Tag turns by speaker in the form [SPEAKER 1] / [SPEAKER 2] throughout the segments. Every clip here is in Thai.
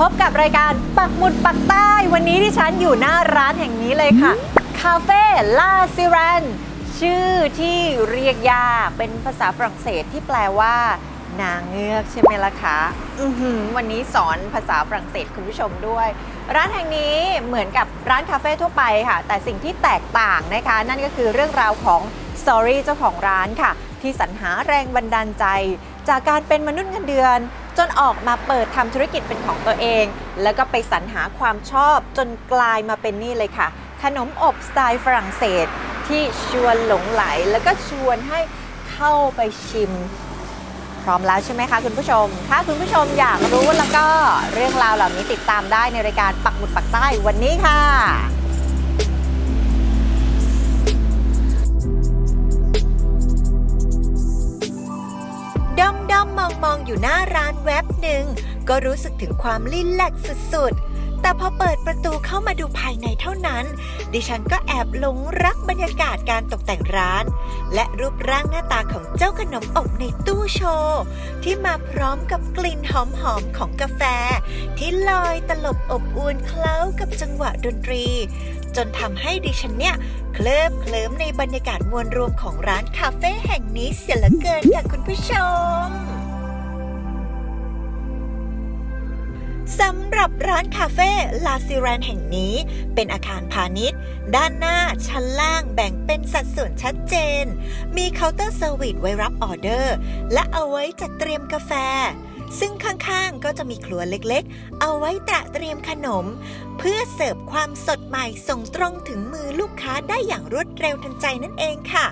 [SPEAKER 1] พบกับรายการปักหมุดปักใต้ วันนี้ที่ฉันอยู่หน้าร้านแห่งนี้เลยค่ะ คาเฟ่ลาซิรันชื่อที่เรียกยากเป็นภาษาฝรั่งเศสที่แปลว่านางเงือกใช่ไหมล่ะคะวันนี้สอนภาษาฝรั่งเศสคุณผู้ชมด้วย ร้านแห่งนี้เหมือนกับร้านคาเฟ่ทั่วไปค่ะ แต่สิ่งที่แตกต่างนะคะ นั่นก็คือเรื่องราวของสตอรี่เจ้าของร้านค่ะ ที่สรรหาแรงบันดาลใจ จากการเป็นมนุษย์เงินเดือน จนออกมาเปิดทำธุรกิจเป็นของตัวเอง แล้วก็ไปสรรหาความชอบจนกลายมาเป็นนี่เลยค่ะ ขนมอบสไตล์ฝรั่งเศส ที่ชวนหลงไหล แล้วก็ชวนให้เข้าไปชิม พร้อมแล้วใช่ไหมคะคุณผู้ชม ถ้าคุณผู้ชมอยากรู้แล้วก็เรื่องราวเหล่านี้ติดตามได้ในรายการปักหมุดปักใต้วันนี้ค่ะ้อมอมองมองอยู่หน้าร้านแว็บหนึ่ง ก็รู้สึกถึงความลิ้นแหลกสุดๆ แต่พอเปิดประตูเข้ามาดูภายในเท่านั้น ดิฉันก็แอบหลงรักบรรยากาศการตกแต่งร้าน และรูปร่างหน้าตาของเจ้าขนมอบในตู้โชว์ ที่มาพร้อมกับกลิ่นหอมๆของกาแฟ ที่ลอยตลบอบอวนเคล้ากับจังหวะดนตรี จนทำให้ดิฉันเนี่ยเคลิบเคลิ้มในบรรยากาศมวลรวมของร้านคาเฟ่แห่งนี้เสียเหลือเกินค่ะคุณผู้ชม สำหรับร้านคาเฟ่ลาซิรันแห่งนี้ เป็นอาคารพาณิชย์ ด้านหน้าชั้นล่างแบ่งเป็นสัดส่วนชัดเจน มีเคาน์เตอร์เซอร์วิสไว้รับออเดอร์ และเอาไว้จัดเตรียมกาแฟ ซึ่งข้างๆ ก็จะมีครัวเล็กๆ เอาไว้ตระเตรียมขนม เพื่อเสิร์ฟความสดใหม่ส่งตรงถึงมือลูกค้าได้อย่างรวดเร็วทันใจนั่นเองค่ะ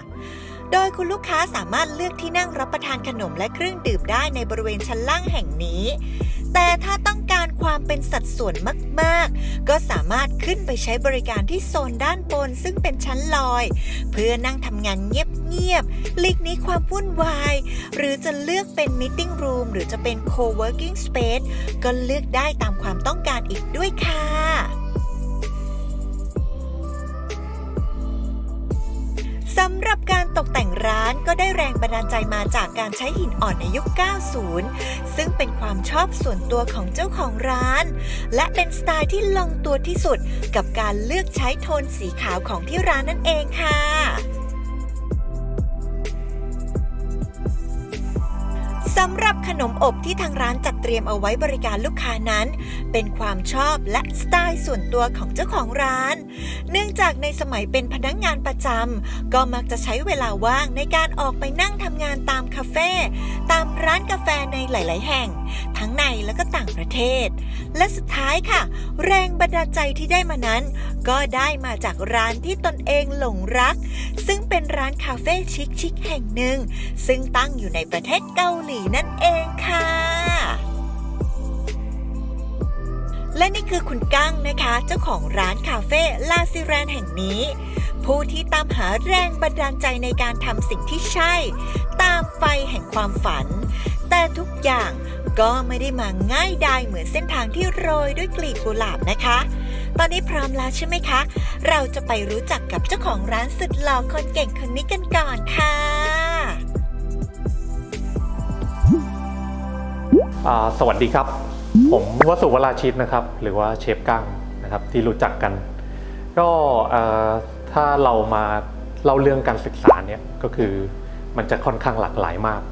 [SPEAKER 1] โดยคุณลูกค้าสามารถเลือกที่นั่งรับประทานขนมและเครื่องดื่มได้ในบริเวณชั้นล่างแห่งนี้ แต่ถ้าต้องการความเป็นสัดส่วนมากๆ ก็สามารถขึ้นไปใช้บริการที่โซนด้านบนซึ่งเป็นชั้นลอย เพื่อนั่งทำงานเงียบๆหลีกหนี้ความวุ่นวาย หรือจะเลือกเป็นมิ팅รูมหรือจะเป็น co-working space ก็เลือกได้ตามความต้องการอีกด้วยค่ะ สำหรับการตกแต่งร้านก็ได้แรงบันดาลใจมาจากการใช้หินอ่อนในยุค 90 ซึ่งเป็นความชอบส่วนตัวของเจ้าของร้าน และเป็นสไตล์ที่ลงตัวที่สุดกับการเลือกใช้โทนสีขาวของที่ร้านนั่นเองค่ะ สำหรับขนมอบที่ทางร้านจัดเตรียมเอาไว้บริการลูกค้านั้น เป็นความชอบและสไตล์ส่วนตัวของเจ้าของร้าน เนื่องจากในสมัยเป็นพนักงานประจำก็มักจะใช้เวลาว่างในการออกไปนั่งทำงานตามคาเฟ่ตามร้านกาแฟในหลาย ๆ แห่ง ทั้งในและก็ต่างประเทศ และสุดท้ายค่ะ แรงบันดาลใจที่ได้มานั้น ก็ได้มาจากร้านที่ตนเองหลงรัก ซึ่งเป็นร้านคาเฟ่ชิคๆแห่งหนึ่ง ซึ่งตั้งอยู่ในประเทศเกาหลีนั่นเองค่ะ และนี่คือคุณกั้งนะคะ เจ้าของร้านคาเฟ่ลาซิแรนแห่งนี้ ผู้ที่ตามหาแรงบันดาลใจในการทำสิ่งที่ใช่ ตามไฟแห่งความฝัน แต่ทุกอย่างก็ไม่ได้มาง่ายดายเหมือนเส้นทางที่โรยด้วยกลีบกุหลาบนะคะ ตอนนี้พร้อมแล้วใช่ไหมคะ เราจะไปรู้จักกับเจ้าของร้านสุดหล่อคนเก่งคนนี้กันก่อนค่ะ
[SPEAKER 2] สวัสดีครับ ผมวสุวราชิตนะครับ หรือว่าเชฟกั้งนะครับที่รู้จักกัน ก็ถ้าเรามาเล่าเรื่องการศึกษาเนี่ยก็คือมันจะค่อนข้างหลากหลายมาก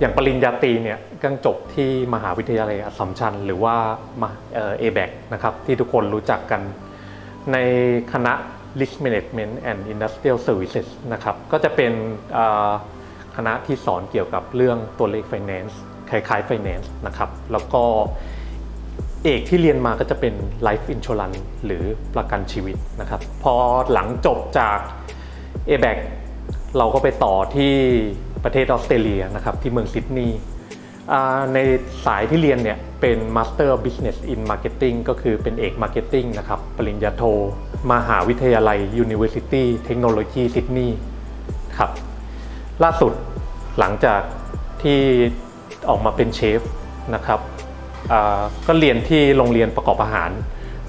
[SPEAKER 2] อย่างปริญญาตรีเนี่ยกังจบที่มหาวิทยาลัยอัสสัมชัญหรือว่ามาเอแบกนะครับที่ทุกคนรู้จักกันในคณะ Risk Management and Industrial Services นะครับก็จะเป็นคณะที่สอนเกี่ยวกับเรื่องตัวเลข Finance คล้ายๆ Finance นะครับ แล้วก็เอกที่เรียนมาก็จะเป็น Life Insurance หรือประกันชีวิตนะครับ พอหลังจบจาก a b a c เราก็ไปต่อที่ประเทศออสเตรเลียนะครับที่เมืองซิดนีย์ในสายที่เรียนเนี่ยเป็น Master of Business in Marketing ก็คือเป็นเอก Marketing นะครับ ปริญญาโท มหาวิทยาลัย University Technology Sydney ครับ ล่าสุดหลังจากที่ ออกมาเป็นเชฟนะครับก็เรียนที่โรงเรียนประกอบอาหาร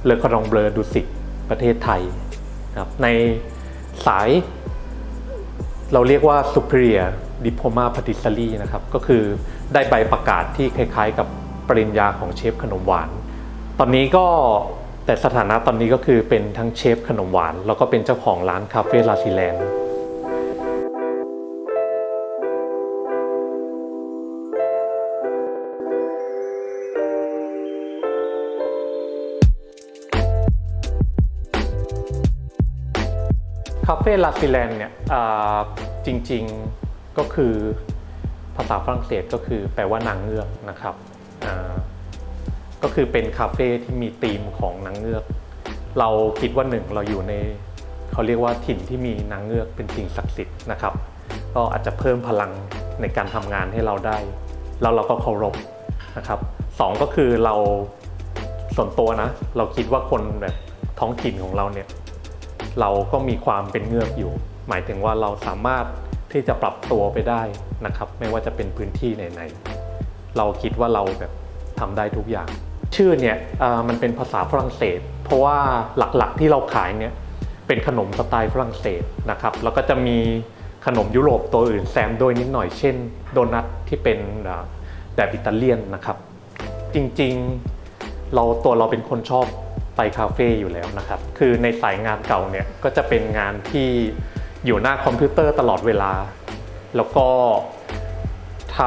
[SPEAKER 2] เลอคารองเบลอดุสิตประเทศไทยนะครับในสายเราเรียกว่า superior diploma patisserie นะครับก็คือได้ใบประกาศที่คล้ายๆ กับปริญญาของเชฟขนมหวาน ตอนนี้ก็แต่สถานะตอนนี้ก็คือเป็นทั้งเชฟขนมหวาน แล้วก็เป็นเจ้าของร้านคาเฟ่ลาซิแลนด์ คาเฟ่ลาซิแลนเนี่ยจริงๆก็คือภาษาฝรั่งเศสก็คือแปลว่านางเงือกนะครับก็คือเป็นคาเฟ่ที่มีธีมของนางเงือก เราคิดว่าหนึ่งเราอยู่ในเขาเรียกว่าถิ่นที่มีนางเงือกเป็นสิ่งศักดิ์สิทธิ์นะครับ ก็อาจจะเพิ่มพลังในการทำงานให้เราได้ แล้วเราก็เคารพนะครับสองก็คือเราส่วนตัวนะ เราคิดว่าคนแบบท้องถิ่นของเราเนี่ย เราก็มีความเป็นเงือกอยู่ หมายถึงว่าเราสามารถที่จะปรับตัวไปได้นะครับ ไม่ว่าจะเป็นพื้นที่ไหนๆเราคิดว่าเราแบบทำได้ทุกอย่าง ชื่อเนี่ยมันเป็นภาษาฝรั่งเศส เพราะว่าหลักๆที่เราขายเนี่ยเป็นขนมสไตล์ฝรั่งเศสนะครับ แล้วก็จะมีขนมยุโรปตัวอื่นแซมด้วยนิดหน่อยเช่น โดนัทที่เป็นแบบอิตาเลียนนะครับ จริงๆ เราตัวเราเป็นคนชอบ ไปคาเฟ่อยู่แล้วนะครับ คือในสายงานเก่าเนี่ยก็จะเป็นงานที่อยู่หน้าคอมพิวเตอร์ตลอดเวลา แล้วก็ท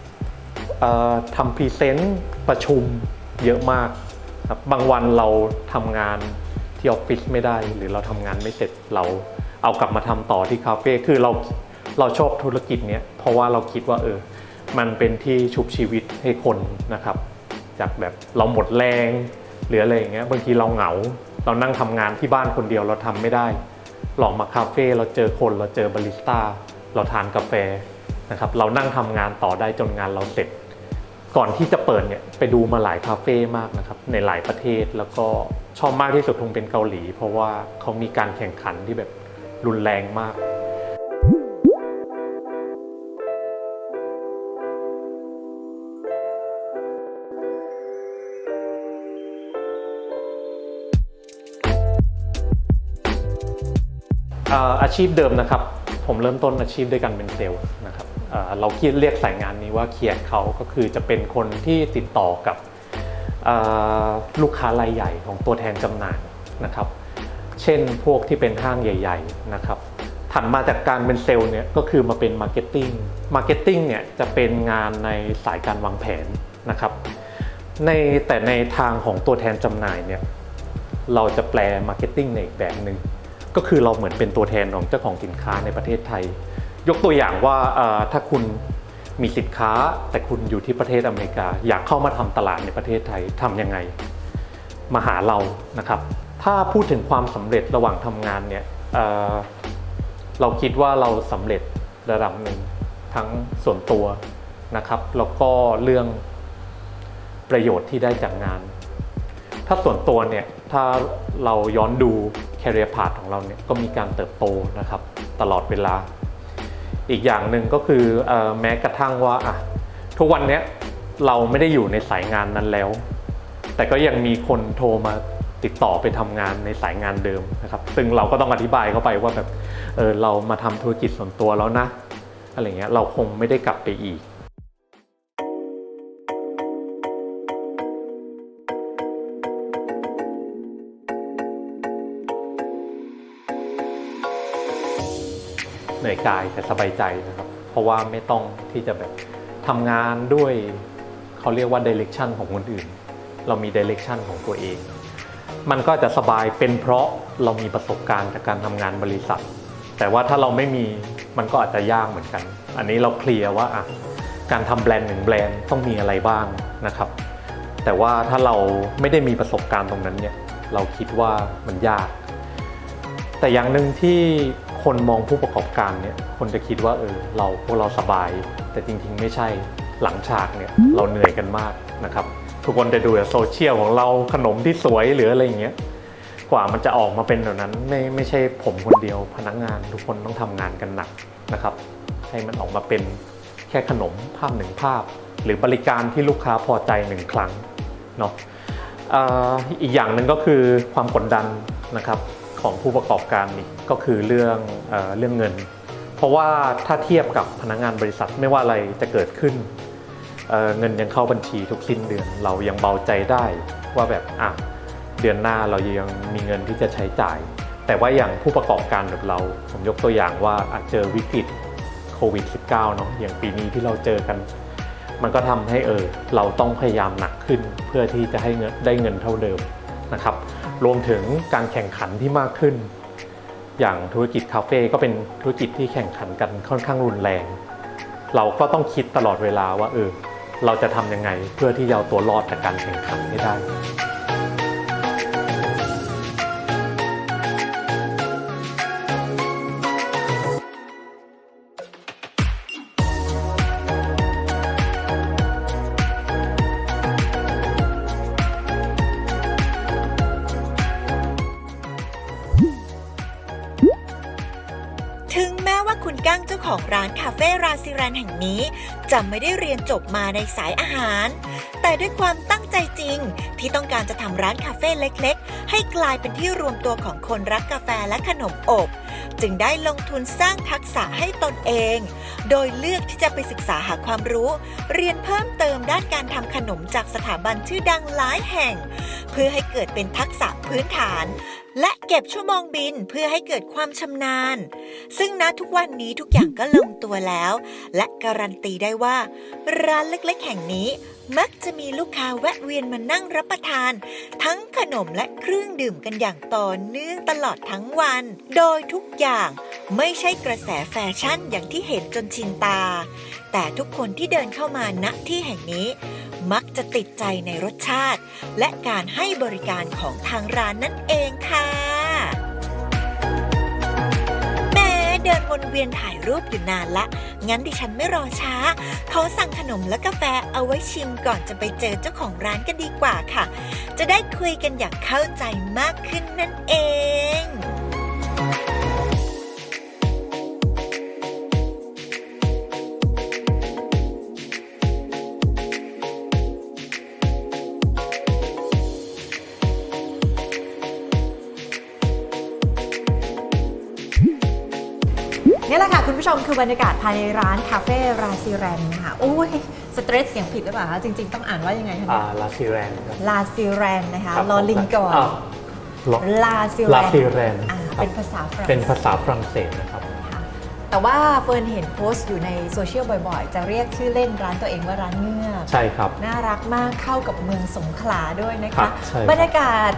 [SPEAKER 2] ำทำพรีเซนต์ประชุมเยอะมากครับบางวันเราทำงานที่ออฟฟิศไม่ได้ หรือเราทำงานไม่เสร็จเราเอากลับมาทำต่อที่คาเฟ่คือเราเราชอบธุรกิจเนี้ยเพราะว่าเราคิดว่าเออ มันเป็นที่ชุบชีวิตให้คนนะครับ จากแบบเราหมดแรง หรืออะไรอย่างเงี้ยบางทีเราเหงา เรานั่งทำงานที่บ้านคนเดียวเราทำไม่ได้หลอกมาคาเฟ่เราเจอคนเราเจอบาริสต้าเราทานกาแฟนะครับเรานั่งทำงานต่อได้จนงานเราเสร็จ ก่อนที่จะเปิดเนี่ยไปดูมาหลายคาเฟ่มากนะครับในหลายประเทศแล้วก็ชอบมากที่สุดคงเป็นเกาหลี เพราะว่าเขามีการแข่งขันที่แบบรุนแรงมาก อาชีพเดิมนะครับ ผมเริ่มต้นอาชีพด้วยการเป็นเซลล์นะครับเราเรียกสายงานนี้ว่าเคียร์เขาก็คือจะเป็นคนที่ติดต่อกับลูกค้ารายใหญ่ของตัวแทนจำหน่ายนะครับ เช่นพวกที่เป็นห้างใหญ่ ๆ นะครับ ถัดมาจากการเป็นเซลล์เนี่ยก็คือมาเป็นมาร์เก็ตติ้ง มาร์เก็ตติ้งเนี่ยจะเป็นงานในสายการวางแผนนะครับ ในแต่ในทางของตัวแทนจำหน่ายเนี่ยเราจะแปลมาร์เก็ตติ้งในอีกแบบหนึ่ง ก็คือเราเหมือนเป็นตัวแทนของเจ้าของสินค้าในประเทศไทย ยกตัวอย่างว่าถ้าคุณมีสินค้าแต่คุณอยู่ที่ประเทศอเมริกา อยากเข้ามาทำตลาดในประเทศไทยทำยังไง มาหาเรานะครับ ถ้าพูดถึงความสำเร็จระหว่างทำงานเนี่ยเเราคิดว่าเราสำเร็จระดับหนึ่งทั้งส่วนตัวนะครับแล้วก็เรื่องประโยชน์ที่ได้จากงาน ถ้าส่วนตัวเนี่ย ถ้าเราย้อนดู career path ของเราเนี่ยก็มีการเติบโตนะครับตลอดเวลา อีกอย่างหนึ่งก็คืออแม้กระทั่งว่าทุกวันนี้เราไม่ได้อยู่ในสายงานนั้นแล้ว แต่ก็ยังมีคนโทรมาติดต่อไปทำงานในสายงานเดิมนะครับซึ่งเราก็ต้องอธิบายเข้าไปว่าแบบเออเรามาทำธุรกิจส่วนตัวแล้วนะอะไรเงี้ยเราคงไม่ได้กลับไปอีก นื่อยกายแต่สบายใจนะครับ เพราะว่าไม่ต้องที่จะแบบทำงานด้วยเขาเรียกว่า direction ของคนอื่น เรามี direction ของตัวเอง มันก็จะสบายเป็นเพราะเรามีประสบการณ์จากการทำงานบริษัท แต่ว่าถ้าเราไม่มีมันก็อาจจะยากเหมือนกัน อันนี้เราเคลียร์ว่าอะการทำแบรนด์หนึ่งแบรนด์ต้องมีอะไรบ้างนะครับ แต่ว่าถ้าเราไม่ได้มีประสบการณ์ตรงนั้นเนี่ยเราคิดว่ามันยาก แต่อย่างหนึ่งที่ คนมองผู้ประกอบการเนี่ยคนจะคิดว่าเออเราพวกเราสบาย แต่จริงๆไม่ใช่หลังฉากเนี่ยเราเหนื่อยกันมากนะครับทุกคนจะดูแต่โซเชียลของเราขนมที่สวยหรืออะไรอย่างเงี้ยกว่ามันจะออกมาเป็นแบบนั้นไม่ไม่ใช่ผมคนเดียวพนักงานทุกคนต้องทำงานกันหนักนะครับ ให้มันออกมาเป็นแค่ขนมภาพหนึ่งภาพ หรือบริการที่ลูกค้าพอใจหนึ่งครั้งเนาะเอ่ออีกอย่างหนึ่งก็คือความกดดันนะครับ ของผู้ประกอบการอีกก็คือเรื่องเออเรื่องเงิน เพราะว่าถ้าเทียบกับพนักงานบริษัทไม่ว่าอะไรจะเกิดขึ้นเเงินยังเข้าบัญชีทุกสิ้นเดือนเรายังเบาใจได้ว่าแบบอะเดือนหน้าเรายังมีเงินที่จะใช้จ่าย แต่ว่าอย่างผู้ประกอบการแบบเราผมยกตัวอย่างว่าอาจเจอวิกฤตโควิด -19 เนาะอย่างปีนี้ที่เราเจอกัน มันก็ทำให้เออเราต้องพยายามหนักขึ้นเพื่อที่จะให้เงินได้เงินเท่าเดิมนะครับ รวมถึงการแข่งขันที่มากขึ้น อย่างธุรกิจคาเฟ่ก็เป็นธุรกิจที่แข่งขันกันค่อนข้างรุนแรง เราก็ต้องคิดตลอดเวลาว่าเออเราจะทำยังไงเพื่อที่จะเอาตัวรอดจากการแข่งขันให้ได้
[SPEAKER 1] คุณกั้งเจ้าของร้านคาเฟ่ราซิรันแห่งนี้จะไม่ได้เรียนจบมาในสายอาหาร แต่ด้วยความตั้งใจจริง ที่ต้องการจะทำร้านคาเฟ่เล็กๆ ให้กลายเป็นที่รวมตัวของคนรักกาแฟและขนมอบ จึงได้ลงทุนสร้างทักษะให้ตนเอง โดยเลือกที่จะไปศึกษาหาความรู้ เรียนเพิ่มเติมด้านการทำขนมจากสถาบันชื่อดังหลายแห่ง เพื่อให้เกิดเป็นทักษะพื้นฐานและเก็บชั่วโมงบินเพื่อให้เกิดความชำนาญ ซึ่งณทุกวันนี้ทุกอย่างก็ลงตัวแล้ว และการันตีได้ว่า ร้านเล็กๆ แห่งนี้มักจะมีลูกค้าแวะเวียนมานั่งรับประทาน ทั้งขนมและเครื่องดื่มกันอย่างต่อเนื่องตลอดทั้งวัน โดยทุกอย่างไม่ใช่กระแสแฟชั่นอย่างที่เห็นจนชินตา แต่ทุกคนที่เดินเข้ามาณที่แห่งนี้ มักจะติดใจในรสชาติ และการให้บริการของทางร้านนั่นเองค่ะแม้เดินวนเวียนถ่ายรูปอยู่นานละ งั้นดิฉันไม่รอช้า ขอสั่งขนมและกาแฟเอาไว้ชิมก่อนจะไปเจอเจ้าของร้านกันดีกว่าค่ะ จะได้คุยกันอย่างเข้าใจมากขึ้นนั่นเอง
[SPEAKER 3] มคือบรรยากาศภายในร้านคาเฟ่ราซิแรนนะคะโอ้ยสเตรสเสียงผิดหรือเปล่าคะจริง ๆ ต้องอ่านว่ายังไงคะ
[SPEAKER 2] อ่า
[SPEAKER 3] เนี่ย
[SPEAKER 2] ลาซิแรนครับ
[SPEAKER 3] ลาซิแรนนะคะ
[SPEAKER 2] ครับ
[SPEAKER 3] ลอลิงก่อนา
[SPEAKER 2] วลอ
[SPEAKER 3] ลาซิแร
[SPEAKER 2] ลานซิแรน
[SPEAKER 3] อ่า
[SPEAKER 2] ครับ
[SPEAKER 3] เป็นภาษาฝรั่ง
[SPEAKER 2] เป็นภาษาฝรั่งเศสนะครับ
[SPEAKER 3] ค่ะแต่ว่าเฟิร์นเห็นโพสต์อยู่ในโซเชียลบ่อยๆ จะเรียกชื่อเล่นร้านตัวเองว่าร้านเงือก
[SPEAKER 2] ใช่ครับ
[SPEAKER 3] น่ารักมากเข้ากับเมืองสงขลาด้วยนะ
[SPEAKER 2] ครั
[SPEAKER 3] คะ
[SPEAKER 2] บใช่ครับ
[SPEAKER 3] บรรยากาศ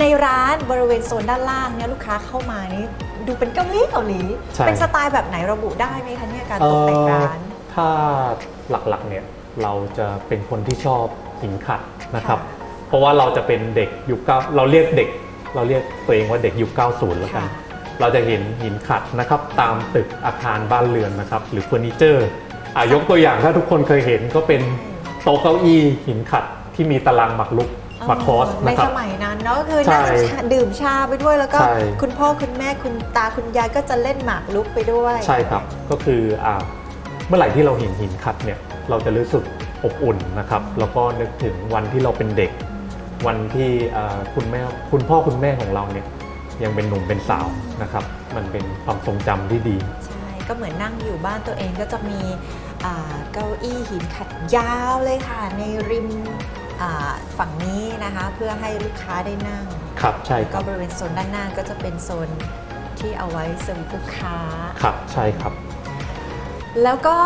[SPEAKER 3] ในร้านบริเวณโซนด้านล่างเนี่ยลูกค้าเข้ามานี่ดูเป็นเกาหลีเกาหลี
[SPEAKER 2] ใช่
[SPEAKER 3] เป็นสไตล์แบบไหนระบุได้ไหมคะเนี่ยการตกแต่งร้าน
[SPEAKER 2] เอ่อถ้าหลักๆเนี่ยเราจะเป็นคนที่ชอบหินขัดนะครับ
[SPEAKER 3] ค่ะ
[SPEAKER 2] เพราะว่าเราจะเป็นเด็กยุคเก้าเราเรียกเด็ก เราเรียกตัวเองว่าเด็กยุค90 แล้วกัน
[SPEAKER 3] ค่ะ
[SPEAKER 2] เราจะเห็นหินขัดนะครับตามตึกอาคารบ้านเรือนนะครับ หรือเฟอร์นิเจอร์อะยกตัวอย่างถ้าทุกคนเคยเห็นก็เป็นโต๊ะเก้าอี้หินขัดที่มีตารางหมักลุกห มักคอส
[SPEAKER 3] ใน
[SPEAKER 2] นะครับ
[SPEAKER 3] สมัยนั้นเนาะก็คือ
[SPEAKER 2] ใช่
[SPEAKER 3] นั่งชาดื่มชาไปด้วยแล้วก็
[SPEAKER 2] ใช่
[SPEAKER 3] คุณพ่อคุณแม่คุณตาคุณยายก็จะเล่นหมากรุกไปด้วย
[SPEAKER 2] ใช่ครับ ก็คืออ่าเมื่อไหร่ที่เราเห็นหินขัดเนี่ยเราจะรู้สึกอบอุ่นนะครับ แล้วก็นึกถึงวันที่เราเป็นเด็ก วันที่อ่าคุณแม่คุณพ่อคุณแม่ของเราเนี่ยยังเป็นหนุ่มเป็นสาวนะครับ มันเป็นความทรงจำที่ดี
[SPEAKER 3] ใช่ก็เหมือนนั่งอยู่บ้านตัวเองก็จะมีอ่าเก้าอี้หินขัดยาวเลยค่ะ ในริม อ่าฝั่งนี้นะคะเพื่อให้ลูกค้าได้นั่ง
[SPEAKER 2] ครับใช่ค
[SPEAKER 3] ก็
[SPEAKER 2] รับ บ
[SPEAKER 3] ริเวณโซนด้านหน้าก็จะเป็นโซนที่เอาไว้เสิร์ฟลูกค้า
[SPEAKER 2] ครับใช่ครับ
[SPEAKER 3] แล้วก็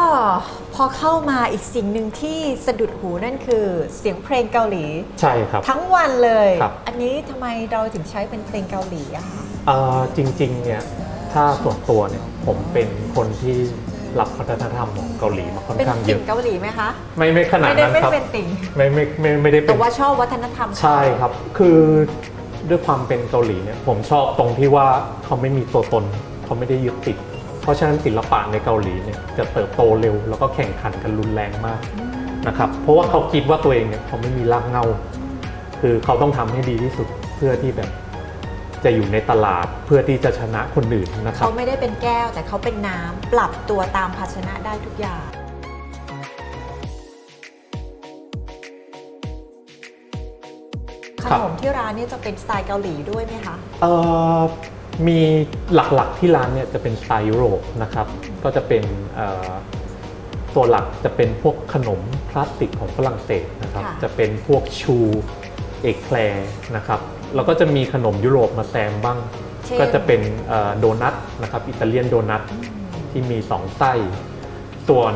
[SPEAKER 3] พอเข้ามาอีกสิ่งหนึ่งที่สะดุดหูนั่นคือเสียงเพลงเกาหลี
[SPEAKER 2] ใช่ครับ
[SPEAKER 3] ทั้งวันเลย
[SPEAKER 2] ครับ
[SPEAKER 3] อันนี้ทำไมเราถึงใช้เป็นเพลงเกาหลีอะคะ
[SPEAKER 2] เอ่อจริงๆเนี่ยถ้าส่วนตัวเนี่ยผมเป็นคนที่ รับวัฒนธรรมของเกาหลีมาค่อน
[SPEAKER 3] เป็น
[SPEAKER 2] ข้างเย
[SPEAKER 3] ติ่ง
[SPEAKER 2] อะ
[SPEAKER 3] เกาหลีไหมคะ
[SPEAKER 2] ไม่ไม่ขนาด
[SPEAKER 3] ไม่ได้
[SPEAKER 2] นั้น
[SPEAKER 3] ไม่
[SPEAKER 2] ค
[SPEAKER 3] ได้
[SPEAKER 2] รับ
[SPEAKER 3] เป็นติ่ง
[SPEAKER 2] ไม่ไม่ไม่ไม่ได้เป็
[SPEAKER 3] แต่
[SPEAKER 2] น
[SPEAKER 3] ว่าชอบวัฒนธรรมเขา
[SPEAKER 2] ใช่ครับ คือด้วยความเป็นเกาหลีเนี่ยผมชอบตรงที่ว่าเขาไม่มีตัวตนเขาไม่ได้ยึดติด เพราะฉะนั้นศิลปะในเกาหลีเนี่ยจะเติบโตเร็ว แล้วก็แข่งขันกันรุนแรงมากนะครับ เพราะว่าเขาคิดว่าตัวเองเนี่ยเขาไม่มีรากเหง้าคือเขาต้องทำให้ดีที่สุดเพื่อที่แบบ จะอยู่ในตลาดเพื่อที่จะชนะคนอื่นนะครับ
[SPEAKER 3] เขาไม่ได้เป็นแก้วแต่เขาเป็นน้ำปรับตัวตามภาชนะได้ทุกอย่างข
[SPEAKER 2] ครับ
[SPEAKER 3] นมที่ร้านนี่จะเป็นสไตล์เกาหลีด้วยไหมคะ
[SPEAKER 2] เอ่อมีหลักๆที่ร้านเนี่ยจะเป็นสไตล์ยุโรปนะครับ ก็จะเป็นเอ่อตัวหลักจะเป็นพวกขนมพลาสติกของฝรั่งเศสนะครับ
[SPEAKER 3] ค่ะ
[SPEAKER 2] จะเป็นพวกชูเอกแคลร์นะครับ แล้วก็จะมีขนมยุโรปมาแซมบ้าง
[SPEAKER 3] เช่น
[SPEAKER 2] ก็จะเป็นเอ่อโดนัทนะครับอิตาเลียนโดนัทที่มี2ไส้ส่วน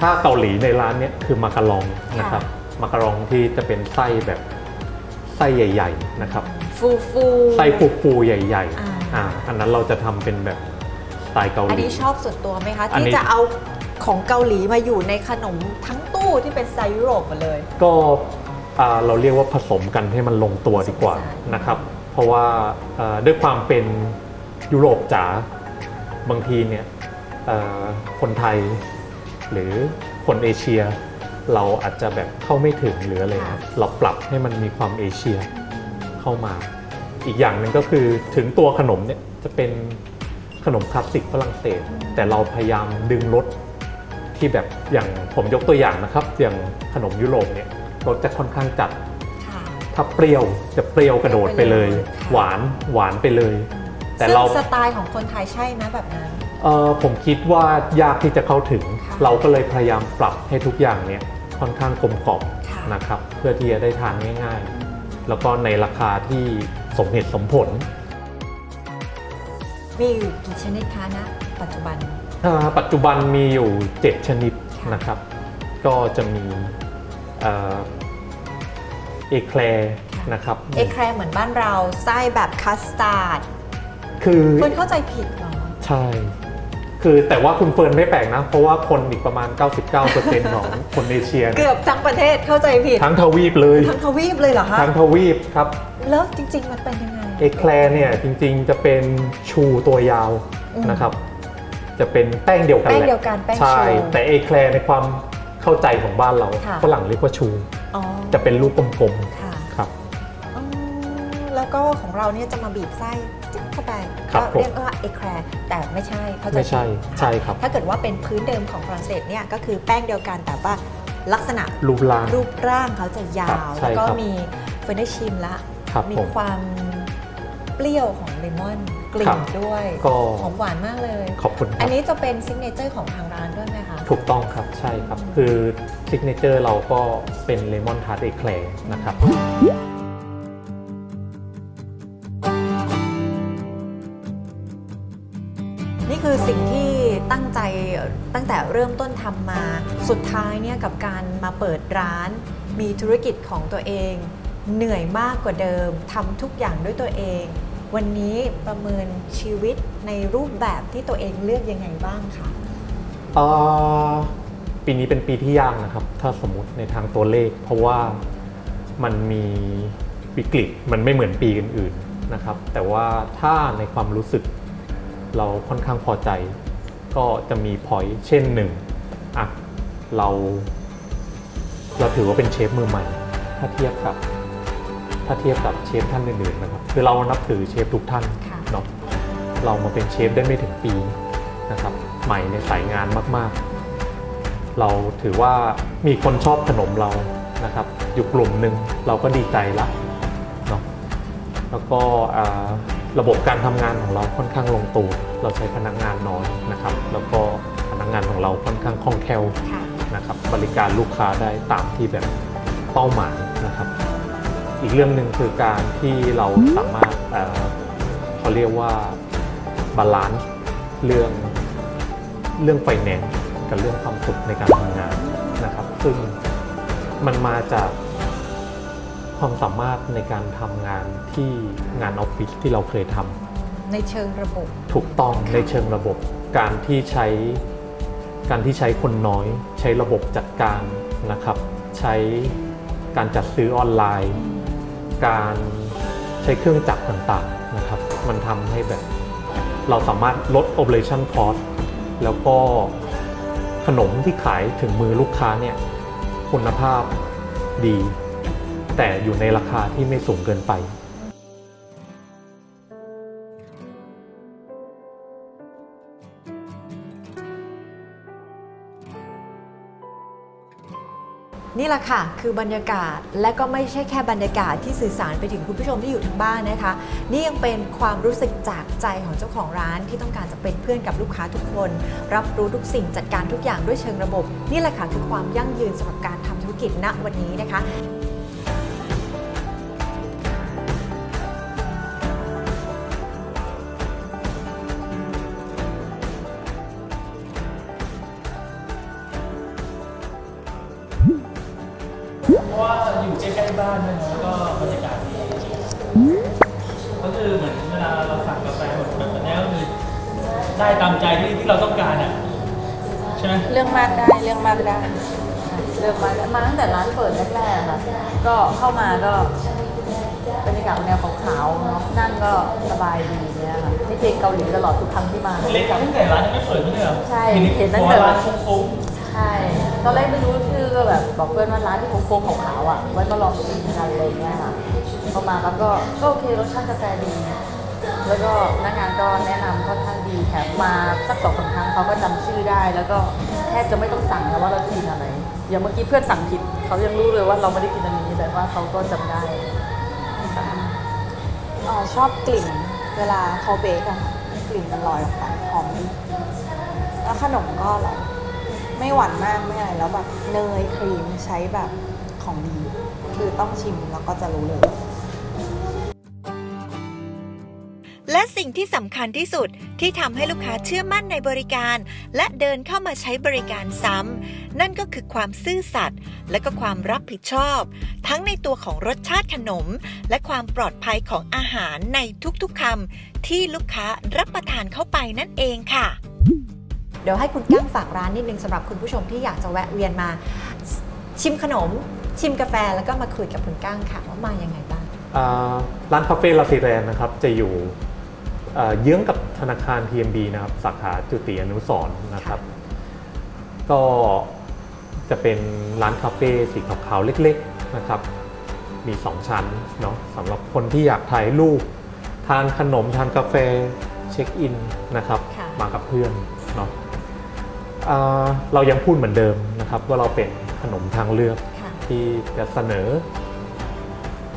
[SPEAKER 2] ถ้าเกาหลีในร้านเนี่ยคือมาการองนะครับมาการองที่จะเป็นไส้แบบไส้ใหญ่ ๆนะครับ
[SPEAKER 3] ฟูฟู
[SPEAKER 2] ไส้ฟูฟูๆใหญ่
[SPEAKER 3] อ่า
[SPEAKER 2] ๆอ่าอันนั้นเราจะทำเป็นแบบสไตล์เกาห
[SPEAKER 3] อัน
[SPEAKER 2] ลี
[SPEAKER 3] นี้ชอบส่วนตัวไหมคะ
[SPEAKER 2] อัน
[SPEAKER 3] ที่
[SPEAKER 2] นี้
[SPEAKER 3] จะเอาของเกาหลีมาอยู่ในขนมทั้งตู้ที่เป็นสไตล์ยุโรปหมดเลย
[SPEAKER 2] ก็อ่า เราเรียกว่าผสมกันให้มันลงตัวดีกว่า
[SPEAKER 3] ผสมผสาน
[SPEAKER 2] นะครับ เพราะว่าอ่าด้วยความเป็นยุโรปจ๋าบางทีเนี่ยเอ่อคนไทยหรือคนเอเชีย เราอาจจะแบบเข้าไม่ถึงหรืออะไรเงี้ยเราปรับให้มันมีความเอเชียเข้ามา อีกอย่างหนึ่งก็คือถึงตัวขนมเนี่ยจะเป็นขนมคลาสสิกฝรั่งเศส แต่เราพยายามดึงรสที่แบบอย่างผมยกตัวอย่างนะครับ อย่างขนมยุโรปเนี่ย รสจะค่อนข้างจัด
[SPEAKER 3] ค่ะ
[SPEAKER 2] ถ้าเปรี้ยวจะเปรี้ยวกระโดดไปเลย
[SPEAKER 3] ค่ะ
[SPEAKER 2] หวานหวานไปเลย แต่
[SPEAKER 3] ซึ่ง
[SPEAKER 2] เรา
[SPEAKER 3] สไตล์ของคนไทยใช่ไหมแบบนั้น
[SPEAKER 2] เออผมคิดว่ายากที่จะเข้าถึง
[SPEAKER 3] ค่ะ
[SPEAKER 2] เราก็เลยพยายามปรับให้ทุกอย่างเนี่ยค่อนข้างกลมกล่อม
[SPEAKER 3] ค่ะ
[SPEAKER 2] นะครับ เพื่อที่จะได้ทานง่ายๆ แล้วก็ในราคาที่สมเหตุสมผล
[SPEAKER 3] มีอยู่กี่ชนิดคะนะปัจจุบัน
[SPEAKER 2] อ่าปัจจุบันมีอยู่ 7 ชนิด
[SPEAKER 3] ค่ะ
[SPEAKER 2] นะครับ ก็จะมี เอแคลนะครับ
[SPEAKER 3] เอแครเหมือนบ้านเราไส้แบบคัสตาร์ด
[SPEAKER 2] คือ
[SPEAKER 3] เฟิร์นเข้าใจผิดเหรอ
[SPEAKER 2] ใช่ คือแต่ว่าคุณเฟิร์นไม่แปลกนะ เพราะว่าคนอีกประมาณ 99%ของคนเอเชีย
[SPEAKER 3] เกือบทั้งประเทศเข้าใจผิด
[SPEAKER 2] ทั้งทวีปเลย
[SPEAKER 3] ทั้งทวีปเลยเหรอคะ
[SPEAKER 2] ทั้งทวีปครับ
[SPEAKER 3] แล้วจริง ๆ มันเป็นยังไง
[SPEAKER 2] เอแคลเนี่ยจริง ๆ จะเป็นชูตัวยาว
[SPEAKER 3] อืม
[SPEAKER 2] นะครับ จะเป็นแป้งเดียวกัน
[SPEAKER 3] แป้ง
[SPEAKER 2] แหละ
[SPEAKER 3] เดียวกันแป้ง
[SPEAKER 2] ใช่
[SPEAKER 3] ชู
[SPEAKER 2] แต่เอแคลในความ เข้าใจของบ้านเรา
[SPEAKER 3] ค่ะ
[SPEAKER 2] ฝรั่งเรียกว่าชู
[SPEAKER 3] อ๋อ
[SPEAKER 2] จะเป็นลูกกลม
[SPEAKER 3] ค่ะ
[SPEAKER 2] ๆครับ
[SPEAKER 3] อ๋อแล้วก็ของเราเนี่ยจะมาบีบไส้จิ๊บเข้าไป
[SPEAKER 2] ครั
[SPEAKER 3] ก็
[SPEAKER 2] บผม
[SPEAKER 3] เรียกว่าเอแครแต่ไม่ใช่เข้าใจ
[SPEAKER 2] ไม่ใช่
[SPEAKER 3] ผิด
[SPEAKER 2] ใช่ครับ
[SPEAKER 3] ถ้าเกิดว่าเป็นพื้นเดิมของฝรั่งเศสเนี่ยก็คือแป้งเดียวกันแต่ว่าลักษณะ
[SPEAKER 2] รูปร่าง
[SPEAKER 3] รูปร่างเขาจะยา
[SPEAKER 2] ครับ
[SPEAKER 3] ว
[SPEAKER 2] ใช่
[SPEAKER 3] แล้วก็
[SPEAKER 2] ครับ
[SPEAKER 3] มีเฟรนได้ชิมละ
[SPEAKER 2] ครับ
[SPEAKER 3] มี
[SPEAKER 2] ผม
[SPEAKER 3] ความเปรี้ยวของเลมอนกลิ่
[SPEAKER 2] ครั
[SPEAKER 3] น
[SPEAKER 2] บ
[SPEAKER 3] ด้วย
[SPEAKER 2] ก็
[SPEAKER 3] หอมหวานมากเลย
[SPEAKER 2] ขอบคุณค
[SPEAKER 3] อั
[SPEAKER 2] รั
[SPEAKER 3] น
[SPEAKER 2] บ
[SPEAKER 3] นี้จะเป็นซิกเนเจอร์ของทางร้านด้วยไหมคะ
[SPEAKER 2] ถูกต้องครับใช่ครับ คือซิกเนเจอร์เราก็เป็นเลมอนทาร์ตเอแคลนะครับ
[SPEAKER 3] นี่คือสิ่งที่ตั้งใจตั้งแต่เริ่มต้นทำมาสุดท้ายเนี่ยกับการมาเปิดร้าน มีธุรกิจของตัวเอง เหนื่อยมากกว่าเดิมทำทุกอย่างด้วยตัวเอง วันนี้ประเมินชีวิตในรูปแบบที่ตัวเองเลือกยังไงบ้างคะ
[SPEAKER 2] ปีนี้เป็นปีที่ยากนะครับ ถ้าสมมติในทางตัวเลข เพราะว่ามันมีวิกฤตมันไม่เหมือนปีอื่นๆนะครับ แต่ว่าถ้าในความรู้สึกเราค่อนข้างพอใจ ก็จะมีพอยเช่นหนึ่งอะเรา เราถือว่าเป็นเชฟมือใหม่ ถ้าเทียบกับ ถ้าเทียบกับเชฟท่านอื่นๆนะครับ คือเรานับถือเชฟทุกท่าน
[SPEAKER 3] ค่ะ
[SPEAKER 2] เนาะเรามาเป็นเชฟได้ไม่ถึงปี นะครับใหม่ในสายงานมากๆ เราถือว่ามีคนชอบขนมเรานะครับ อยู่กลุ่มหนึ่งเราก็ดีใจละเนาะแล้วก็อ่าระบบการทำงานของเราค่อนข้างลงตัวเราใช้พนักงานน้อยนะครับ แล้วก็พนักงานของเราค่อนข้างคล่องแคล่ว
[SPEAKER 3] ค่ะ
[SPEAKER 2] นะครับ บริการลูกค้าได้ตามที่แบบเป้าหมายนะครับ อีกเรื่องหนึ่งคือการที่เราสามารถเอ่อเขาเรียกว่าบาลานซ์เรื่อง เรื่องไฟแนนซ์กับเรื่องความสุขในการทำงานนะครับ ซึ่งมันมาจากความสามารถในการทำงานที่งานออฟฟิศที่เราเคยทำ
[SPEAKER 3] ในเชิงระบบ
[SPEAKER 2] ถูกต้องในเชิงระบบ การที่ใช้ การที่ใช้คนน้อย ใช้ระบบจัดการนะครับ ใช้การจัดซื้อออนไลน์ การใช้เครื่องจักรต่างๆนะครับ มันทำให้แบบเราสามารถลด operation cost แล้วก็ขนมที่ขายถึงมือลูกค้าเนี่ยคุณภาพดี แต่อยู่ในราคาที่ไม่สูงเกินไป
[SPEAKER 3] นี่แหละค่ะ คือบรรยากาศและก็ไม่ใช่แค่บรรยากาศที่สื่อสารไปถึงคุณผู้ชมที่อยู่ทางบ้านนะคะ นี่ยังเป็นความรู้สึกจากใจของเจ้าของร้านที่ต้องการจะเป็นเพื่อนกับลูกค้าทุกคน รับรู้ทุกสิ่งจัดการทุกอย่างด้วยเชิงระบบ นี่แหละค่ะคือความยั่งยืนสำหรับการทำธุรกิจณวันนี้นะคะ
[SPEAKER 4] ได้ตามใจที่ที่เราต้องการอะใช่ไหม
[SPEAKER 5] เรื่องมากได้เรื่องมากได้ เรื่องมากได้มาตั้งแต่ร้านเปิดแรกๆค่ะ ก็เข้ามาก็บรรยากาศแนวขาวๆเนาะนั่งก็สบายดีเนี่ยค่ะนี่เพลงเกาหลีตลอดทุกครั้งที่มา
[SPEAKER 4] เล็กตั้งแต่ร้านยังไม่เปิดไม่ใช่เหรอ
[SPEAKER 5] ใช่
[SPEAKER 4] เห็น
[SPEAKER 5] เห็นตั้
[SPEAKER 4] ตั้
[SPEAKER 5] ง
[SPEAKER 4] ง
[SPEAKER 5] แต่
[SPEAKER 4] แต่ร้านฟุ้ง
[SPEAKER 5] ใช่ตอนแรกไม่รู้ชื่อก็แบบบอกเพื่อนว่าร้านที่โค้งๆขาวๆอะไว้มาลองชิมกันอะไรอย่างเงี้ยค่ะพอมาแล้วก็ก็โอเครสชาติกาแฟดี แล้วก็พนักงานก็แนะนำค่อนข้างดีแถมมาสักสองสามครั้งเขาก็จำชื่อได้ แล้วก็แทบจะไม่ต้องสั่งแล้วว่าเราจะกินอะไร อย่างเมื่อกี้เพื่อนสั่งผิดเขายังรู้เลยว่าเราไม่ได้กินอันนี้แต่ว่าเขาก็จำได้ค่ะ
[SPEAKER 6] อ๋อชอบกลิ่นเวลาเขาเบคอะค่ะกลิ่นมันลอยออกไปหอมดีแล้วขนมก็อร่อยไม่หวานมากไม่อะไรแล้วแบบเนยครีมใช้แบบของดี คือต้องชิมแล้วก็จะรู้เลย
[SPEAKER 1] และสิ่งที่สำคัญที่สุดที่ทำให้ลูกค้าเชื่อมั่นในบริการ และเดินเข้ามาใช้บริการซ้ำนั่นก็คือความซื่อสัตย์และก็ความรับผิดชอบ ทั้งในตัวของรสชาติขนม และความปลอดภัยของอาหารในทุกๆคำที่ลูกค้ารับประทานเข้าไปนั่นเองค่ะ
[SPEAKER 3] เดี๋ยวให้คุณกั้งฝากร้านนิดนึงสำหรับคุณผู้ชมที่อยากจะแวะเวียนมา ชิมขนม ชิมกาแฟแล้วก็มาคุยกับคุณกั้งค่ะว่ามายังไงบ้าง
[SPEAKER 2] อ่าร้านคาเฟ่ลาซิแรนนะครับ จะอยู่ เอ่อเยื้องกับธนาคาร TMB นะครับสาขาจุติอนุสรณ์นะครับ ก็จะเป็นร้านคาเฟ่สีขาวๆเล็กๆนะครับ มี 2 ชั้นเนาะสำหรับคนที่อยากถ่ายรูปทานขนมทานกาแฟเช็คอินนะครับ
[SPEAKER 3] ค่ะ
[SPEAKER 2] มากับเพื่อนเนาะอ่าเรายังพูดเหมือนเดิมนะครับว่าเราเป็นขนมทางเลือก
[SPEAKER 3] ค่ะ
[SPEAKER 2] ที่จะเสนอ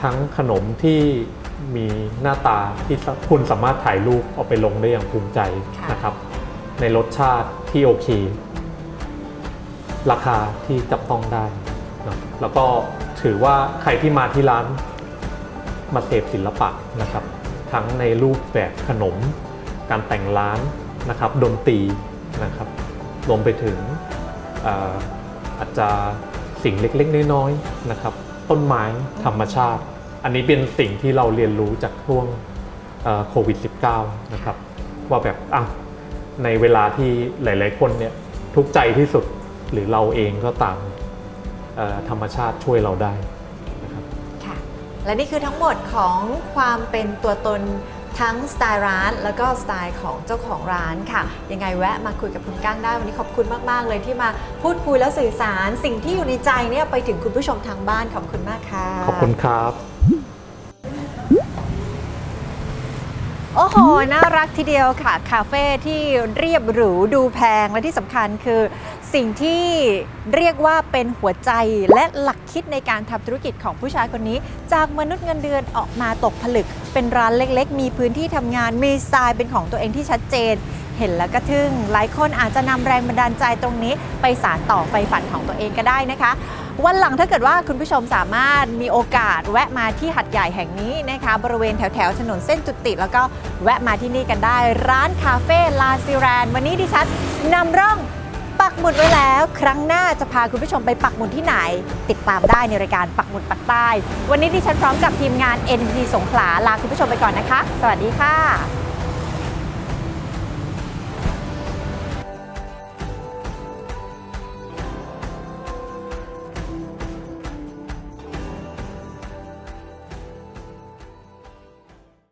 [SPEAKER 2] ทั้งขนมที่ มีหน้าตาที่คุณสามารถถ่ายรูปเอาไปลงได้อย่างภูมิใจ
[SPEAKER 3] ค่ะ
[SPEAKER 2] นะครับ ในรสชาติที่โอเค ราคาที่จับต้องได้เนอะแล้วก็ถือว่าใครที่มาที่ร้านมาเสพศิลปะนะครับ ทั้งในรูปแบบขนม การแต่งร้านนะครับดนตรีนะครับรวมไปถึงเอ่ออาจจะสิ่งเล็กๆน้อยๆนะครับ ต้นไม้ธรรมชาติ อันนี้เป็นสิ่งที่เราเรียนรู้จากช่วงเอ่อโควิด -19 นะครับ ว่าแบบอะในเวลาที่หลาย ๆ คนเนี่ยทุกข์ใจที่สุดหรือเราเองก็ตามเอ่อธรรมชาติช่วยเราได้นะครับ
[SPEAKER 3] ค่ะ และนี่คือทั้งหมดของความเป็นตัวตนทั้งสไตล์ร้านแล้วก็สไตล์ของเจ้าของร้านค่ะ ยังไงแวะมาคุยกับคุณก้างได้ วันนี้ขอบคุณมาก ๆ เลยที่มาพูดคุยและสื่อสารสิ่งที่อยู่ในใจเนี่ยไปถึงคุณผู้ชมทางบ้านขอบคุณมากค่ะ
[SPEAKER 2] ขอบคุณครับ
[SPEAKER 3] โอ้โห น่ารักทีเดียวค่ะ คาเฟ่ที่เรียบหรูดูแพงและที่สำคัญคือ สิ่งที่เรียกว่าเป็นหัวใจและหลักคิดในการทำธุรกิจของผู้ชายคนนี้ จากมนุษย์เงินเดือนออกมาตกผลึก เป็นร้านเล็กๆ มีพื้นที่ทำงาน มีสไตล์เป็นของตัวเองที่ชัดเจน เห็นแล้วก็ทึ่ง หลายคนอาจจะนำแรงบันดาลใจตรงนี้ ไปสานต่อไฟฝันของตัวเองก็ได้นะคะ วันหลังถ้าเกิดว่าคุณผู้ชมสามารถมีโอกาสแวะมาที่หัดใหญ่แห่งนี้นะคะ บริเวณแถวแถวถนนเส้นจุติ แล้วก็แวะมาที่นี่กันได้ ร้านคาเฟ่ลาซิแรน วันนี้ดิฉันนำร่องปักหมุดไว้แล้ว ครั้งหน้าจะพาคุณผู้ชมไปปักหมุดที่ไหน ติดตามได้ในรายการปักหมุดปักใต้ วันนี้ดิฉันพร้อมกับทีมงาน NT สงขลาลาคุณผู้ชมไปก่อนนะคะ สวัสดีค่ะ